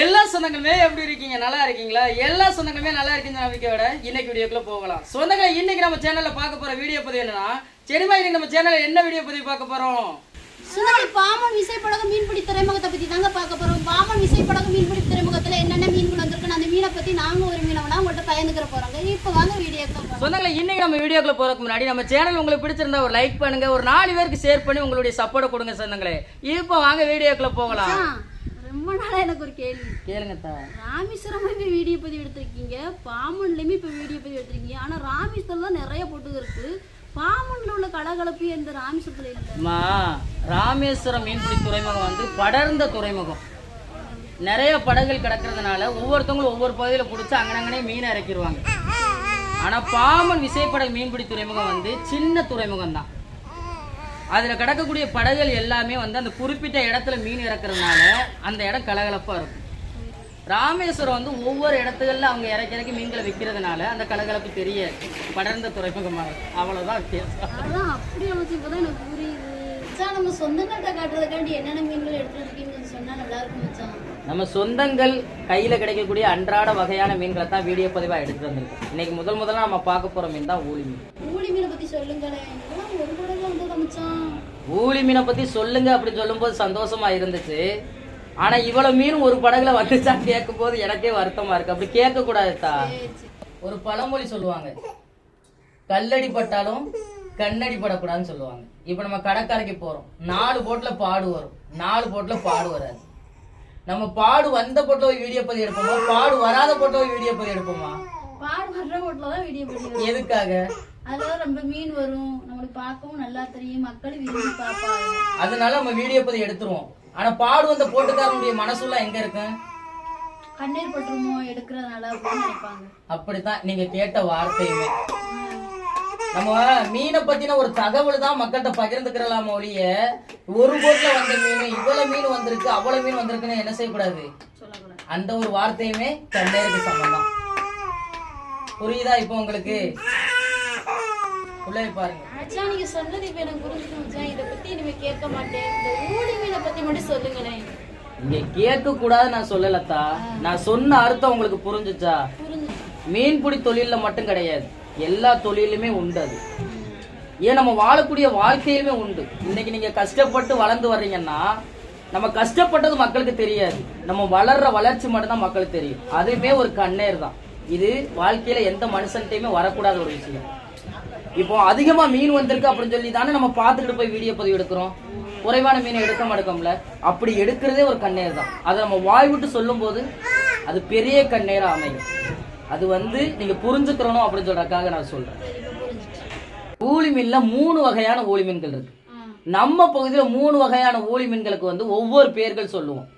எல்லா சொந்தங்களுமே எப்படி இருக்கீங்க? நல்லா இருக்கீங்களா? எல்லா சொந்தங்களுமே நல்லா இருக்கீங்க நம்பிக்கையோட இன்னைக்கு வீடியோக்குள்ள போகலாம். சொந்தங்களை இன்னைக்கு நம்ம சேனல்ல பார்க்க போற வீடியோ பதிவு என்னன்னா சரிமா இன்னைக்கு நம்ம சேனல்ல என்ன வீடியோ பதிவு பார்க்க போறோம்? சுனாமி பாமன் விசைப்படகு மீன்பிடி துறைமுகத்தை பத்தி தாங்க பார்க்க போறோம். பாமன் விசைப்படகு மீன்பிடி துறைமுகத்துல என்னென்ன மீன்கள் வந்திருக்குன்னு அந்த மீனை பத்தி நாங்க ஒரு மீனவனா உங்கள்கிட்ட பயந்துக்கிற போறாங்க. இப்போ வாங்க வீடியோக்கு சொந்தங்களை இன்னைக்கு நம்ம வீடியோக்குள்ள போறதுக்கு முன்னாடி நம்ம சேனல் உங்களுக்கு பிடிச்சிருந்தா ஒரு லைக் பண்ணுங்க. ஒரு நாலு பேருக்கு ஷேர் பண்ணி உங்களுடைய சப்போர்ட் கொடுங்க சொந்தங்களே. இப்போ வாங்க வீடியோக்குள்ள போகலாம். ரொம்ப நாளா எனக்கு ஒரு கேள்வி. கேளுங்க தா ராமேஸ்வரமா இப்போ வீடியோ பதிவு எடுத்திருக்கீங்க? பாமன்லயுமே இப்போ வீடியோ பதிவு எடுத்திருக்கீங்க. ஆனா ராமேஸ்வரம் தான் நிறைய போட்டு இருக்கு. பாமன்ல உள்ள கலகலப்பு இந்த ராமேஸ்வரத்துல இல்லை? அம்மா ராமேஸ்வரம் மீன்பிடி துறைமுகம் வந்து படர்ந்த துறைமுகம். நிறைய படகுகள் கிடக்கிறதுனால ஒவ்வொருத்தவங்களும் ஒவ்வொரு பகுதியில் பிடிச்சி அங்கனங்கனே மீனை இறக்கிடுவாங்க. ஆனால் பாமன் விசைப்படகு மீன்பிடி துறைமுகம் வந்து சின்ன துறைமுகம் தான் அதில் கிடக்கக்கூடிய படகுகள் எல்லாமே வந்து அந்த குறிப்பிட்ட இடத்துல மீன் இறக்குறதுனால அந்த இடம் கலகலப்பாக இருக்கும். ராமேஸ்வரம் வந்து ஒவ்வொரு இடத்துகளில் அவங்க இறக்கி இறக்கி மீன்களை விற்கிறதுனால அந்த கலகலப்பு தெரியாது படர்ந்த துறைமுகமாக இருக்கும். அவ்வளோதான் வித்தியாசம். அப்படி அமைச்சு இப்போதான் எனக்கு புரியுது. நம்ம சொந்தங்கள்கிட்ட காட்டுறதுக்காண்டி என்னென்ன மீன்கள் எடுத்துட்டு இருக்கீங்கன்னு சொன்னா நல்லா இருக்கும் நம்ம சொந்தங்கள் கையில் கிடைக்கக்கூடிய அன்றாட வகையான மீன்களை தான் வீடியோ பதிவாக எடுத்துட்டு வந்திருக்கோம். இன்னைக்கு முதல் முதல்ல நம்ம பார்க்க போகிற மீன் தான் ஊளி மீன். ஊழி மீனை பத்தி சொல்லுங்களேன் ஒரு ஊளி மீனை பற்றி சொல்லுங்க அப்படின்னு சொல்லும்போது சந்தோஷமா இருந்துச்சு. ஆனால் இவ்வளோ மீன் ஒரு படகுல வந்துச்சா கேட்கும் போது எனக்கே வருத்தமா இருக்கு. அப்படி கேட்கக்கூடாது தா சரி, சரி. ஒரு பழமொழி சொல்லுவாங்க. கல்லடி பட்டாலும் கண்ணடி படக்கூடாதுன்னு சொல்லுவாங்க. இப்போ நம்ம கடற்கரைக்கு போறோம். நாலு போட்ல பாடு வரும். நாலு போட்ல பாடு வராது. நம்ம பாடு வந்த போட்டோ வீடியோ பதிவு எடுப்போமா? பாடு வராத போட்டோ வீடியோ பதிவு எடுப்போமா? பாடு வர்ற போட்டில் தான் வீடியோ பண்ணி எதுக்காக? அதில் ரொம்ப மீன் வரும். நம்மளுக்கு பார்க்கவும் நல்லா தெரியும். மக்கள் விரும்பி பார்ப்பாங்க. அதனால நம்ம வீடியோ பதிவு எடுத்துருவோம். ஆனா பாடு வந்த போட்டுக்காரனுடைய மனசுல எங்க இருக்கு? கண்ணீர் பற்றுமோ எடுக்கிறதுனால அப்படின்னு நினைப்பாங்க. அப்படித்தான் நீங்க கேட்ட வார்த்தையுமே. நம்ம மீனை பத்தின ஒரு தகவல் தான் மக்கள்கிட்ட பகிர்ந்துக்கிறலாம் ஒழிய ஒரு போட்ல வந்த மீன் இவ்வளவு மீன் வந்திருக்கு அவ்வளவு மீன் வந்திருக்குன்னு என்ன செய்யக்கூடாது? சொல்லக்கூடாது. அந்த ஒரு வார்த்தையுமே கண்ணேருக்கு சம்பந்தம் புரியுதா இப்போ உங்களுக்கு? உள்ளே பாருங்க. மச்சான் நீங்க சொன்னது இப்ப எனக்கு மச்சான். இதை பத்தி இனிமே கேட்க மாட்டேன். இந்த ஊழி மீனை பத்தி மட்டும் சொல்லுங்களேன். இங்க கேட்க கூடாது நான் சொல்லலத்தா. நான் சொன்ன அர்த்தம் உங்களுக்கு புரிஞ்சுச்சா? மீன்பிடி தொழில்ல மட்டும் கிடையாது. எல்லா தொழிலுமே உண்டு அது. ஏன் நம்ம வாழக்கூடிய வாழ்க்கையிலுமே உண்டு. இன்னைக்கு நீங்க கஷ்டப்பட்டு வளர்ந்து வர்றீங்கன்னா நம்ம கஷ்டப்பட்டது மக்களுக்கு தெரியாது. நம்ம வளர்ற வளர்ச்சி மட்டும்தான் மக்களுக்கு தெரியும். அதுவுமே ஒரு கண்ணேர் தான். இது வாழ்க்கையில எந்த மனுஷன்ட்டையுமே வரக்கூடாத ஒரு விஷயம். இப்போ அதிகமா மீன் வந்திருக்கு அப்படின்னு சொல்லி தானே நம்ம பார்த்துக்கிட்டு போய் வீடியோ பதிவு எடுக்கிறோம். குறைவான மீனை எடுக்க மாட்டோம்ல. அப்படி எடுக்கிறதே ஒரு கண்ணேர் தான். அதை நம்ம வாய் விட்டு சொல்லும்போது அது பெரிய கண்ணேரா அமையும். அது வந்து நீங்க புரிஞ்சுக்கிறணும் அப்படின்னு சொல்றதுக்காக நான் சொல்றேன். ஊளி மீன்ல மூணு வகையான ஊளி மீன்கள் இருக்கு. நம்ம பகுதியில மூணு வகையான ஊளி மீன்களுக்கு வந்து ஒவ்வொரு பேர்கள் சொல்லுவோம்.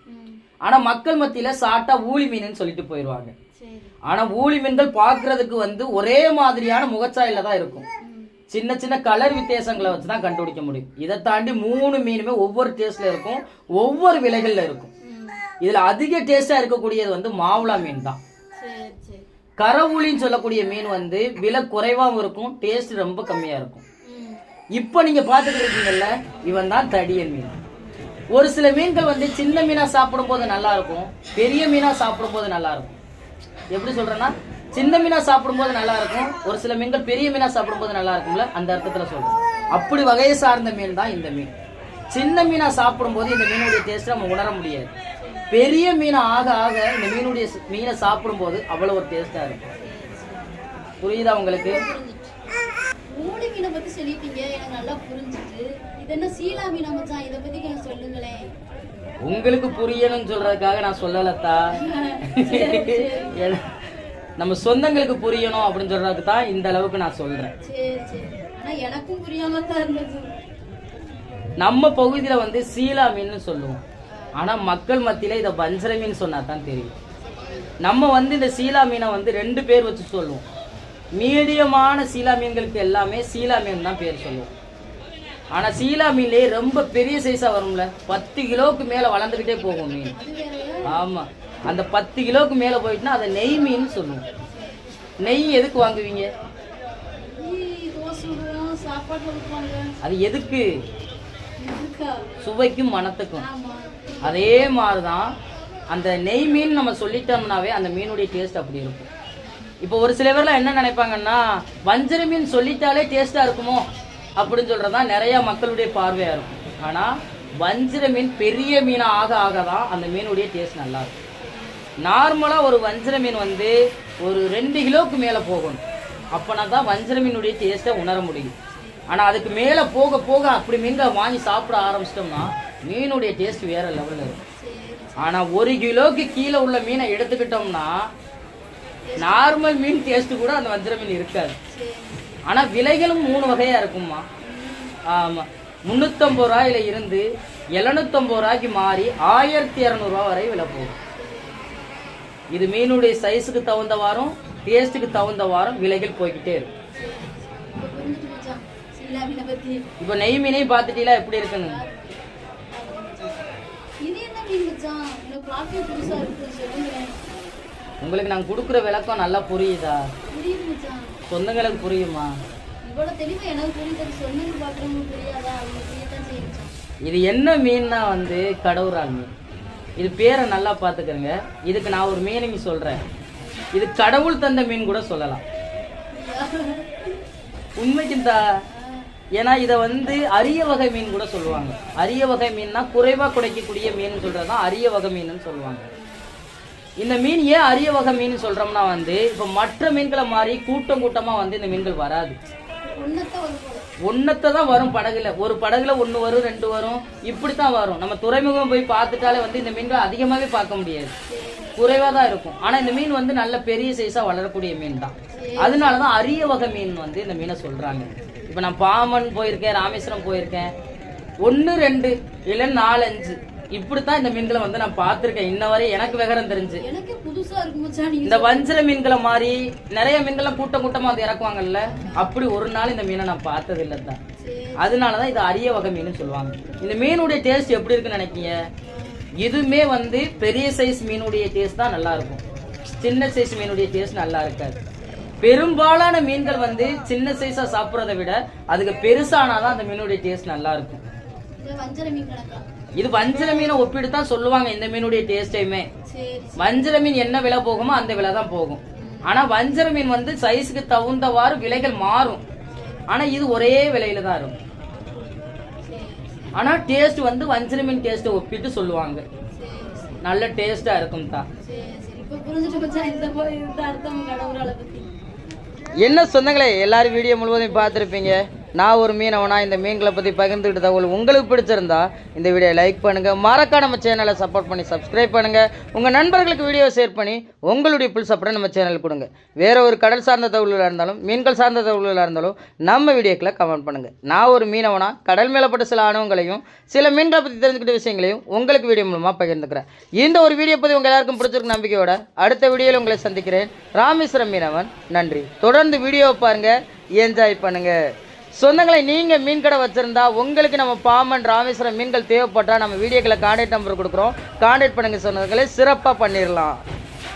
ஆனா மக்கள் மத்தியில சாட்டா ஊளி மீன் சொல்லிட்டு போயிடுவாங்க. ஆனா ஊளி மீன்கள் பார்க்கிறதுக்கு வந்து ஒரே மாதிரியான முகச்சாயில தான் இருக்கும். சின்ன சின்ன கலர் வித்தியாசங்களை வச்சு தான் கண்டுபிடிக்க முடியும். இதை தாண்டி மூணு மீனுமே ஒவ்வொரு டேஸ்ட்ல இருக்கும் ஒவ்வொரு விலைகள்ல இருக்கும். இதுல அதிக டேஸ்டா இருக்கக்கூடியது வந்து மாவுளா மீன் தான். கரவுளின்னு சொல்லக்கூடிய மீன் வந்து விலை குறைவாகவும் இருக்கும் டேஸ்ட் ரொம்ப கம்மியா இருக்கும். இப்போ நீங்க பார்த்துட்டு இருக்கீங்கல்ல இவன் தான் தடியன் மீன். ஒரு சில மீன்கள் வந்து சின்ன மீனா சாப்பிடும்போது நல்லா இருக்கும் பெரிய மீனா சாப்பிடும்போது நல்லா இருக்கும். எப்படி சொல்றேன்னா சின்ன மீனா சாப்பிடும்போது நல்லா இருக்கும். ஒரு சில மீன்கள் பெரிய மீனா சாப்பிடும்போது நல்லா இருக்கும்ல? அந்த அர்த்தத்துல சொல்றேன். அப்படி வகையை சார்ந்த மீன் தான் இந்த மீன். சின்ன மீனா சாப்பிடும்போது இந்த மீனுடைய டேஸ்ட் நம்ம உணர முடியாது. பெரிய மீனா ஆக ஆக இந்த மீனுடைய மீனை சாப்பிடும்போது அவ்வளவு ஒரு டேஸ்டா இருக்கும். புரியுதா உங்களுக்கு? ஊழி மீனை பத்தி சொல்லிட்டீங்க. எனக்கு நல்லா புரிஞ்சுது. இது என்ன சீலா மீனா மச்சான்? இதை பத்தி கொஞ்சம் சொல்லுங்களேன். உங்களுக்கு புரியணும்னு சொல்றதுக்காக நான் சொல்லலத்தா? நம்ம சொந்தங்களுக்கு புரியணும் அப்படின்னு சொல்றதுக்கு தான் இந்த அளவுக்கு நான் சொல்றேன். எனக்கும் புரியாம தான் இருந்தது. நம்ம பகுதியில வந்து சீலா மீன்னு சொல்லுவோம். ஆனா மக்கள் மத்தியில இதை வஞ்சர மீன் சொன்னா தான் தெரியும். நம்ம வந்து இந்த சீலா மீனை வந்து ரெண்டு பேர் வச்சு சொல்லுவோம். மீடியமான சீலா மீன்களுக்கு எல்லாமே சீலா மீன் தான் பேர் சொல்லுவோம். ஆனா சீலா மீன்லயே ரொம்ப பெரிய சைஸா வரும்ல? பத்து கிலோவுக்கு மேல வளர்ந்துக்கிட்டே போகும் மீன். அது வேறயா? ஆமா. அந்த பத்து கிலோவுக்கு மேல போயிட்டுனா அதை நெய் மீன் சொல்லுவோம். நெய் எதுக்கு வாங்குவீங்க? அது எதுக்கு? சுவைக்கும் மனத்துக்கும். அதே அதே மாதிரிதான் அந்த நெய் மீன் நம்ம சொல்லிட்டோம்னாவே அந்த மீனுடைய டேஸ்ட் அப்படி இருக்கும். இப்போ ஒரு சில பேர்லாம் என்ன நினைப்பாங்கன்னா வஞ்சர மீன் சொல்லிட்டாலே டேஸ்ட்டாக இருக்குமோ? அப்படின்னு சொல்கிறது தான் நிறைய மக்களுடைய பார்வையாக இருக்கும். ஆனால் வஞ்சிர மீன் பெரிய மீனாக ஆக ஆக தான் அந்த மீனுடைய டேஸ்ட் நல்லா இருக்கும். நார்மலாக ஒரு வஞ்சிர மீன் வந்து ஒரு ரெண்டு கிலோவுக்கு மேலே போகணும். அப்போனா தான் வஞ்சிர மீனுடைய டேஸ்ட்டை உணர முடியும். ஆனால் அதுக்கு மேலே போக போக அப்படி மீன்களை வாங்கி சாப்பிட ஆரம்பிச்சிட்டோம்னா மீனுடைய டேஸ்ட் வேறு லெவலில் இருக்கும். ஆனால் ஒரு கிலோவுக்கு கீழே உள்ள மீனை எடுத்துக்கிட்டோம்னா நார்மல் மீன் டேஸ்ட்டு கூட அந்த வஞ்சிர மீன் இருக்காது. ஆனால் விலைகளும் மூணு வகையாக இருக்கும்மா. ஆமாம் முந்நூற்றம்பது ரூபாயில இருந்து எழுநூத்தம்பது ரூபாய்க்கு மாறி ஆயிரத்தி இரநூறுவா வரை விலை போகும். இது மீனுடைய சைஸுக்கு தகுந்த தகுந்தவாறும் டேஸ்ட்டுக்கு தகுந்தவாறும் விலைகள் போய்கிட்டே இருக்கும் இப்போ நெய் மீனே பார்த்துட்டீங்களா? எப்படி இருக்குங்க உங்களுக்கு நாங்கள் கொடுக்குற விளக்கம் நல்லா புரியுதா? சொந்தங்களுக்கு புரியுமா? இது என்ன மீன்னா வந்து கடவுரால் மீன்? இது பேரை நல்லா பார்த்துக்கிறேங்க இதுக்கு நான் ஒரு மீனிங் சொல்கிறேன் இது கடவுள் தந்த மீன் கூட சொல்லலாம். உண்மைக்குந்தா ஏன்னா இதை வந்து அரிய வகை மீன் கூட சொல்லுவாங்க. அரிய வகை மீன்னா குறைவாக குடைக்கக்கூடிய மீன் சொல்கிறது தான் அரிய வகை மீன்னு சொல்லுவாங்க. இந்த மீன் ஏன் அரிய வகை மீன் சொல்கிறோம்னா வந்து இப்போ மற்ற மீன்களை மாதிரி கூட்டம் கூட்டமாக வந்து இந்த மீன்கள் வராது. ஒன்னத்தை தான் வரும் படகுல. ஒரு படகுல ஒன்று வரும் ரெண்டு வரும். இப்படி தான் வரும். நம்ம துறைமுகம் போய் பார்த்துட்டாலே வந்து இந்த மீன்களை அதிகமாகவே பார்க்க முடியாது. குறைவாக தான் இருக்கும். ஆனால் இந்த மீன் வந்து நல்ல பெரிய சைஸாக வளரக்கூடிய மீன் தான் அதனால தான் அரிய வகை மீன் வந்து இந்த மீனை சொல்கிறாங்க இப்போ நான் பாமன் போயிருக்கேன் ராமேஸ்வரம் போயிருக்கேன். ஒன்று ரெண்டு இல்லை நாலஞ்சு இப்படித்தான் இந்த மீன்களை வந்து நான் பார்த்துருக்கேன். இன்ன வரை எனக்கு விவரம் தெரிஞ்சு. இந்த வஞ்சர மீன்களை மாதிரி நிறைய மீன்கள்லாம் கூட்டம் கூட்டமா வந்து இறக்குவாங்கல்ல அப்படி ஒரு நாள் இந்த மீனை நான் பார்த்தது இல்லை தான் அதனாலதான் இது அரிய வகை மீன் சொல்லுவாங்க. இந்த மீனுடைய டேஸ்ட் எப்படி இருக்குன்னு நினைக்கீங்க இதுவுமே வந்து பெரிய சைஸ் மீனுடைய டேஸ்ட் தான் நல்லா இருக்கும். சின்ன சைஸ் மீனுடைய டேஸ்ட் நல்லா இருக்காது. பெரும்பாலான மீன்கள் வந்து சின்ன சைஸா சாப்பிட்றத விட அதுக்கு பெருசானாதான் அந்த மீனுடைய டேஸ்ட் நல்லா இருக்கும். இது வஞ்சர மீன் ஒப்பிட்டு தான் சொல்லுவாங்க இந்த மீனுடைய டேஸ்டையுமே சரி வஞ்சர மீன் என்ன விலை போகுமோ அந்த விலை தான் போகும். ஆனா வஞ்சர மீன் வந்து சைஸுக்கு தகுந்தவாறு விலைகள் மாறும். ஆனா இது ஒரே விலையில தான் இருக்கும். ஆனா டேஸ்ட் வந்து வஞ்சர மீன் டேஸ்ட்டை ஒப்பிட்டு சொல்லுவாங்க. நல்ல டேஸ்டா இருக்கும் தான் என்ன சொந்தங்களே எல்லாரும் வீடியோ முழுவதும் பார்த்துருப்பீங்க. நான் ஒரு மீனவனா இந்த மீன்களை பற்றி பகிர்ந்துக்கிட்ட தகவல் உங்களுக்கு பிடிச்சிருந்தா இந்த வீடியோ லைக் பண்ணுங்கள் மறக்காம நம்ம சேனலை சப்போர்ட் பண்ணி சப்ஸ்கிரைப் பண்ணுங்கள் உங்கள் நண்பர்களுக்கு வீடியோ ஷேர் பண்ணி உங்களுடைய புல் சப்போர்ட்டை நம்ம சேனலுக்கு கொடுங்க. வேறு ஒரு கடல் சார்ந்த தகவல்களாக இருந்தாலும் மீன்கள் சார்ந்த தகவல்களாக இருந்தாலும் நம்ம வீடியோக்களை கமெண்ட் பண்ணுங்கள் நான் ஒரு மீனவனா கடல் மேலப்பட்ட சில அனுபவங்களையும் சில மீன்களை பற்றி தெரிஞ்சுக்கிட்ட விஷயங்களையும் உங்களுக்கு வீடியோ மூலமாக பகிர்ந்துக்கிறேன். இந்த ஒரு வீடியோ பற்றி உங்கள் எல்லாருக்கும் பிடிச்சிருக்க நம்பிக்கையோட அடுத்த வீடியோவில் உங்களை சந்திக்கிறேன். ராமேஸ்வரம் மீனவன் நன்றி. தொடர்ந்து வீடியோவை பாருங்கள் என்ஜாய் பண்ணுங்கள் சொந்தங்களை நீங்கள் மீன் கடை வச்சுருந்தா உங்களுக்கு நம்ம பாமன் ராமேஸ்வரம் மீன்கள் தேவைப்பட்டால் நம்ம வீடியோக்களை காண்டாக்ட் நம்பர் கொடுக்குறோம். காண்டாக்ட் பண்ணுங்கள் சொன்னதுகளை சிறப்பாக பண்ணிடலாம்